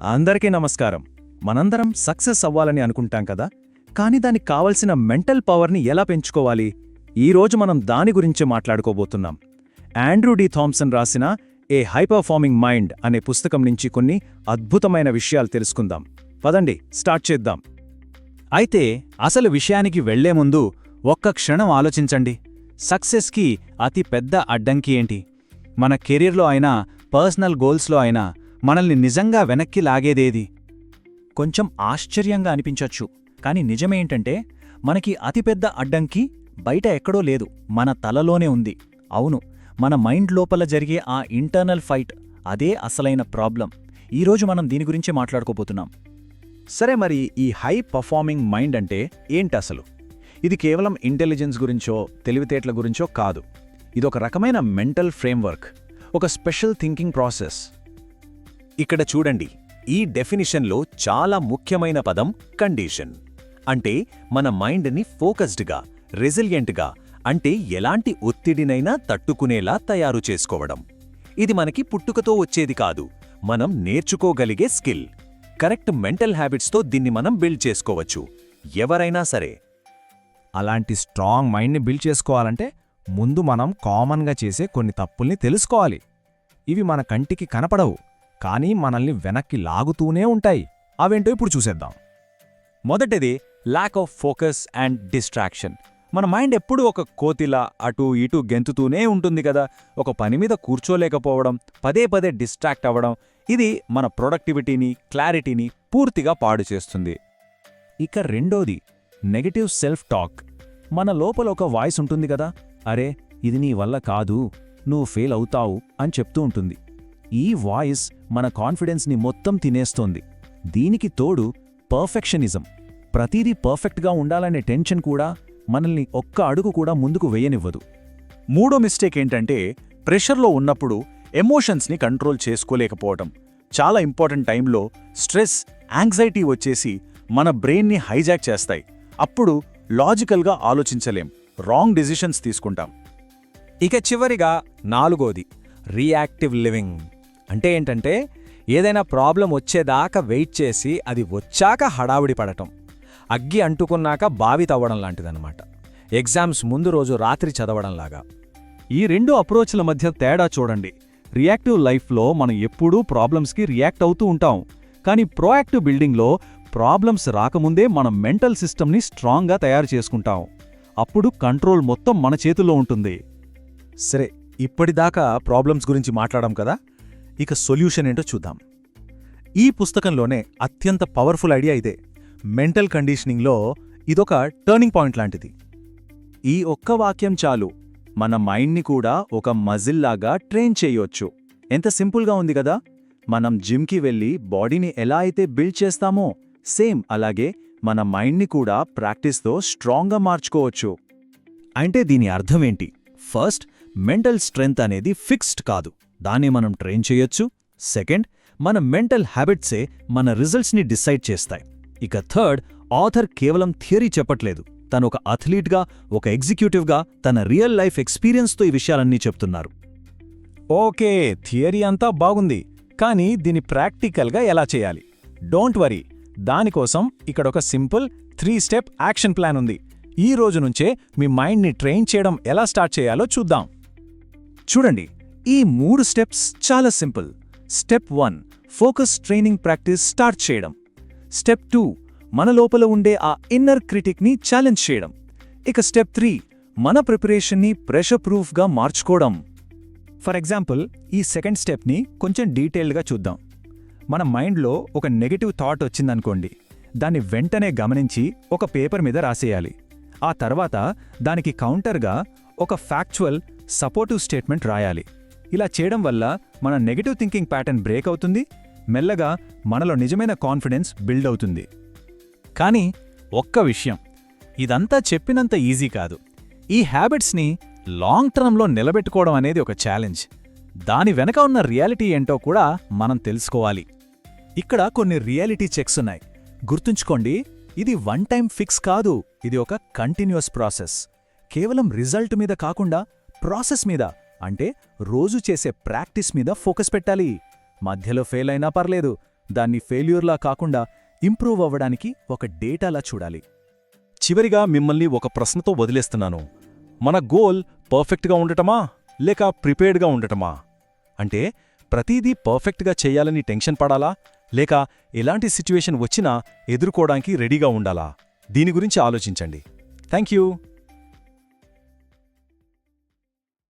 అందరికీ నమస్కారం. మనందరం సక్సెస్ అవ్వాలని అనుకుంటాం కదా? కానీ దానికి కావలసిన మెంటల్ పవర్ని ఎలా పెంచుకోవాలి? ఈరోజు మనం దాని గురించి మాట్లాడుకోబోతున్నాం. ఆండ్రూ డి థామ్సన్ రాసిన ఏ హై పర్ఫార్మింగ్ మైండ్ అనే పుస్తకం నుంచి కొన్ని అద్భుతమైన విషయాలు తెలుసుకుందాం. పదండి స్టార్ట్ చేద్దాం. అయితే అసలు విషయానికి వెళ్ళే ముందు ఒక్క క్షణం ఆలోచించండి. సక్సెస్కి అతి పెద్ద అడ్డంకి ఏంటి? మన కెరీర్లో అయినా పర్సనల్ గోల్స్లో అయినా మనల్ని నిజంగా వెనక్కి లాగేదేది? కొంచెం ఆశ్చర్యంగా అనిపించొచ్చు. కానీ నిజమేంటంటే మనకి అతిపెద్ద అడ్డంకి బయట ఎక్కడో లేదు. మన తలలోనే ఉంది. అవును మన మైండ్ లోపల జరిగే ఆ ఇంటర్నల్ ఫైట్ అదే అసలైన ప్రాబ్లం. ఈరోజు మనం దీని గురించి మాట్లాడుకోబోతున్నాం. సరే మరి ఈ హై పర్ఫార్మింగ్ మైండ్ అంటే ఏంటి అసలు? ఇది కేవలం ఇంటెలిజెన్స్ గురించో తెలివితేటల గురించో కాదు. ఇదొక రకమైన మెంటల్ ఫ్రేమ్వర్క్. ఒక స్పెషల్ థింకింగ్ ప్రాసెస్. ఇక్కడ చూడండి ఈ డెఫినిషన్లో చాలా ముఖ్యమైన పదం కండిషన్. అంటే మన మైండ్ని ఫోకస్డ్గా రెసిలియంట్గా అంటే ఎలాంటి ఒత్తిడినైనా తట్టుకునేలా తయారు చేసుకోవడం. ఇది మనకి పుట్టుకతో వచ్చేది కాదు మనం నేర్చుకోగలిగే స్కిల్. కరెక్ట్ మెంటల్ హ్యాబిట్స్తో దీన్ని మనం బిల్డ్ చేసుకోవచ్చు. ఎవరైనా సరే. అలాంటి స్ట్రాంగ్ మైండ్ని బిల్డ్ చేసుకోవాలంటే ముందు మనం కామన్గా చేసే కొన్ని తప్పుల్ని తెలుసుకోవాలి. ఇవి మన కంటికి కనపడవు. కానీ మనల్ని వెనక్కి లాగుతూనే ఉంటాయి. అవేంటో ఇప్పుడు చూసేద్దాం. మొదటిది lack of focus and distraction మన మైండ్ ఎప్పుడూ ఒక కోతిలా అటు ఇటు గెంతుతూనే ఉంటుంది కదా. ఒక పని మీద కూర్చోలేకపోవడం పదే పదే డిస్ట్రాక్ట్ అవ్వడం ఇది మన ప్రొడక్టివిటీని క్లారిటీని పూర్తిగా పాడు చేస్తుంది. ఇక రెండోది నెగటివ్ సెల్ఫ్ టాక్ మన లోపల ఒక వాయిస్ ఉంటుంది కదా. అరే ఇది నీ వల్ల కాదు నువ్వు ఫెయిల్ అవుతావు అని చెప్తూ ఉంటుంది. ఈ వాయిస్ మన కాన్ఫిడెన్స్ని మొత్తం తినేస్తోంది. దీనికి తోడు పర్ఫెక్షనిజం. ప్రతిదీ పర్ఫెక్ట్గా ఉండాలనే టెన్షన్ కూడా మనల్ని ఒక్క అడుగు కూడా ముందుకు వేయనివ్వదు. మూడో మిస్టేక్ ఏంటంటే ప్రెషర్లో ఉన్నప్పుడు ఎమోషన్స్ని కంట్రోల్ చేసుకోలేకపోవటం. చాలా ఇంపార్టెంట్ టైంలో స్ట్రెస్ యాంగ్జైటీ వచ్చేసి మన బ్రెయిన్ని హైజాక్ చేస్తాయి. అప్పుడు లాజికల్గా ఆలోచించలేం. రాంగ్ డిసిషన్స్ తీసుకుంటాం. ఇక చివరిగా నాలుగోది రియాక్టివ్ లివింగ్. అంటే ఏంటంటే ఏదైనా ప్రాబ్లం వచ్చేదాకా వెయిట్ చేసి అది వచ్చాక హడావిడి పడటం. అగ్గి అంటుకున్నాక బావి తవ్వడం లాంటిదన్నమాట. ఎగ్జామ్స్ ముందు రోజు రాత్రి చదవడంలాగా. ఈ రెండు అప్రోచ్ల మధ్య తేడా చూడండి. రియాక్టివ్ లైఫ్లో మనం ఎప్పుడూ ప్రాబ్లమ్స్కి రియాక్ట్ అవుతూ ఉంటాం. కానీ ప్రోయాక్టివ్ బిల్డింగ్లో ప్రాబ్లమ్స్ రాకముందే మన మెంటల్ సిస్టమ్ని స్ట్రాంగ్గా తయారు చేసుకుంటాం. అప్పుడు కంట్రోల్ మొత్తం మన చేతుల్లో ఉంటుంది. సరే ఇప్పటిదాకా ప్రాబ్లమ్స్ గురించి మాట్లాడాం కదా? ఇక సొల్యూషన్ ఏంటో చూద్దాం. ఈ పుస్తకంలోనే అత్యంత పవర్ఫుల్ ఐడియా ఇదే. మెంటల్ కండిషనింగ్లో ఇదొక టర్నింగ్ పాయింట్ లాంటిది. ఈ ఒక్క వాక్యం చాలు. మన మైండ్ని కూడా ఒక మజిల్లాగా ట్రైన్ చేయొచ్చు. ఎంత సింపుల్గా ఉంది కదా! మనం జిమ్కి వెళ్ళి బాడీని ఎలా అయితే బిల్డ్ చేస్తామో సేమ్ అలాగే మన మైండ్ని కూడా ప్రాక్టీస్తో స్ట్రాంగ్గా మార్చుకోవచ్చు. అంటే దీని అర్థమేంటి ఫస్ట్ మెంటల్ స్ట్రెంగ్త్ అనేది ఫిక్స్డ్ కాదు. దాన్ని మనం ట్రైన్ చేయొచ్చు. సెకండ్ మన మెంటల్ హ్యాబిట్సే మన రిజల్ట్స్ని డిసైడ్ చేస్తాయి. ఇక థర్డ్ ఆథర్ కేవలం థియరీ చెప్పట్లేదు. తను ఒక అథ్లీట్గా ఒక ఎగ్జిక్యూటివ్గా తన రియల్ లైఫ్ ఎక్స్పీరియన్స్తో ఈ విషయాలన్నీ చెప్తున్నారు. ఓకే థియరీ అంతా బాగుంది. కానీ దీని ప్రాక్టికల్గా ఎలా చేయాలి? Don't worry. దానికోసం ఇక్కడ ఒక simple three step action plan ఉంది. ఈ రోజు నుంచే మీ మైండ్ని ట్రైన్ చేయడం ఎలా స్టార్ట్ చేయాలో చూద్దాం. చూడండి ఈ మూడు స్టెప్స్ చాలా simple. Step one focus training practice start చేయడం. స్టెప్ టూ మన లోపల ఉండే ఆ ఇన్నర్ క్రిటిక్ని ఛాలెంజ్ చేయడం. ఇక స్టెప్ త్రీ మన ప్రిపరేషన్ని ప్రెషర్ ప్రూఫ్గా మార్చుకోవడం. ఫర్ ఎగ్జాంపుల్ ఈ సెకండ్ స్టెప్ని కొంచెం డీటెయిల్డ్గా చూద్దాం. మన మైండ్లో ఒక నెగిటివ్ థాట్ వచ్చిందనుకోండి. దాన్ని వెంటనే గమనించి ఒక పేపర్ మీద రాసేయాలి. ఆ తర్వాత దానికి కౌంటర్గా ఒక ఫ్యాక్చువల్ సపోర్టివ్ స్టేట్మెంట్ రాయాలి. ఇలా చేయడం వల్ల మన నెగిటివ్ థింకింగ్ ప్యాటర్న్ బ్రేక్ అవుతుంది మెల్లగా మనలో నిజమైన కాన్ఫిడెన్స్ బిల్డ్ అవుతుంది. కానీ ఒక్క విషయం ఇదంతా చెప్పినంత ఈజీ కాదు. ఈ హ్యాబిట్స్ని లాంగ్ టర్మ్లో నిలబెట్టుకోవడం అనేది ఒక ఛాలెంజ్ దాని వెనక ఉన్న రియాలిటీ ఏంటో కూడా మనం తెలుసుకోవాలి. ఇక్కడ కొన్ని రియాలిటీ చెక్స్ ఉన్నాయి. గుర్తుంచుకోండి ఇది వన్ టైం ఫిక్స్ కాదు ఇది ఒక కంటిన్యూస్ ప్రాసెస్ కేవలం రిజల్ట్ మీద కాకుండా ప్రాసెస్ మీద అంటే రోజు చేసే ప్రాక్టీస్ మీద ఫోకస్ పెట్టాలి. మధ్యలో ఫెయిల్ అయినా పర్లేదు దాన్ని ఫెయిల్యూర్లా కాకుండా ఇంప్రూవ్ అవ్వడానికి ఒక డేటాలా చూడాలి. చివరిగా మిమ్మల్ని ఒక ప్రశ్నతో వదిలేస్తున్నాను. మన గోల్ పర్ఫెక్ట్గా ఉండటమా లేక ప్రిపేర్డ్గా ఉండటమా? అంటే ప్రతిదీ పర్ఫెక్ట్గా చేయాలని టెన్షన్ పడాలా లేక ఎలాంటి సిచ్యువేషన్ వచ్చినా ఎదుర్కోవడానికి రెడీగా ఉండాలా? దీని గురించి ఆలోచించండి. థ్యాంక్